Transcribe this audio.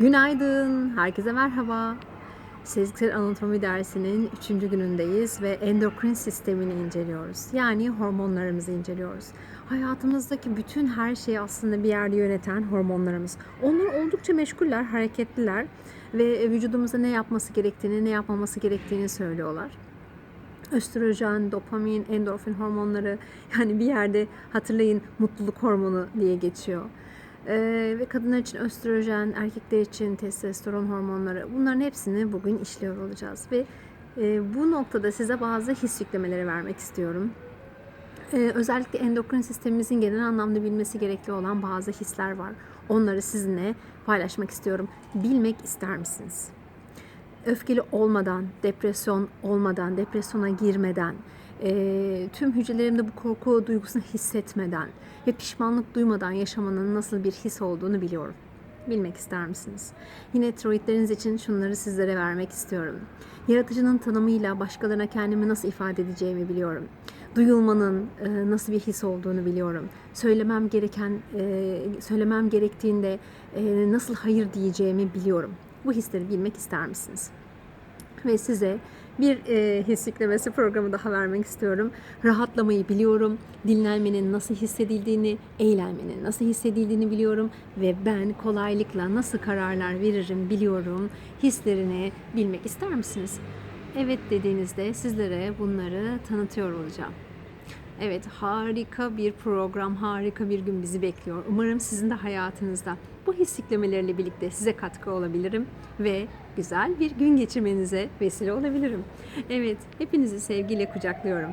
Günaydın, herkese merhaba. Sezgisel Anatomi dersinin 3. günündeyiz ve endokrin sistemini inceliyoruz. Yani hormonlarımızı inceliyoruz. Hayatımızdaki bütün her şeyi aslında bir yerde yöneten hormonlarımız. Onlar oldukça meşguller, hareketliler ve vücudumuza ne yapması gerektiğini, ne yapmaması gerektiğini söylüyorlar östrojen, dopamin, endorfin hormonları yani bir yerde hatırlayın mutluluk hormonu diye geçiyor. Ee, ve kadınlar için östrojen, erkekler için testosteron hormonları bunların hepsini bugün işliyor olacağız ve e, bu noktada size bazı his yüklemeleri vermek istiyorum. Ee, özellikle endokrin sistemimizin genel anlamda bilmesi gerekli olan bazı hisler var. Onları sizinle paylaşmak istiyorum. Bilmek ister misiniz? Öfkeli olmadan, depresyon olmadan, depresyona girmeden, e, tüm hücrelerimde bu korku duygusunu hissetmeden ve pişmanlık duymadan yaşamanın nasıl bir his olduğunu biliyorum. Bilmek ister misiniz? Yine tiroidleriniz için şunları sizlere vermek istiyorum. Yaratıcının tanımıyla başkalarına kendimi nasıl ifade edeceğimi biliyorum. Duyulmanın e, nasıl bir his olduğunu biliyorum. Söylemem gereken, e, söylemem gerektiğinde e, nasıl hayır diyeceğimi biliyorum. Bu hisleri bilmek ister misiniz? Ve size bir e, his yüklemesi programı daha vermek istiyorum. Rahatlamayı biliyorum, dinlenmenin nasıl hissedildiğini, eğlenmenin nasıl hissedildiğini biliyorum ve ben kolaylıkla nasıl kararlar veririm biliyorum. Hislerini bilmek ister misiniz? Evet dediğinizde sizlere bunları tanıtıyor olacağım. Evet, harika bir program, harika bir gün bizi bekliyor. Umarım sizin de hayatınızda bu hissiklemelerle birlikte size katkı olabilirim ve güzel bir gün geçirmenize vesile olabilirim. Evet, hepinizi sevgiyle kucaklıyorum.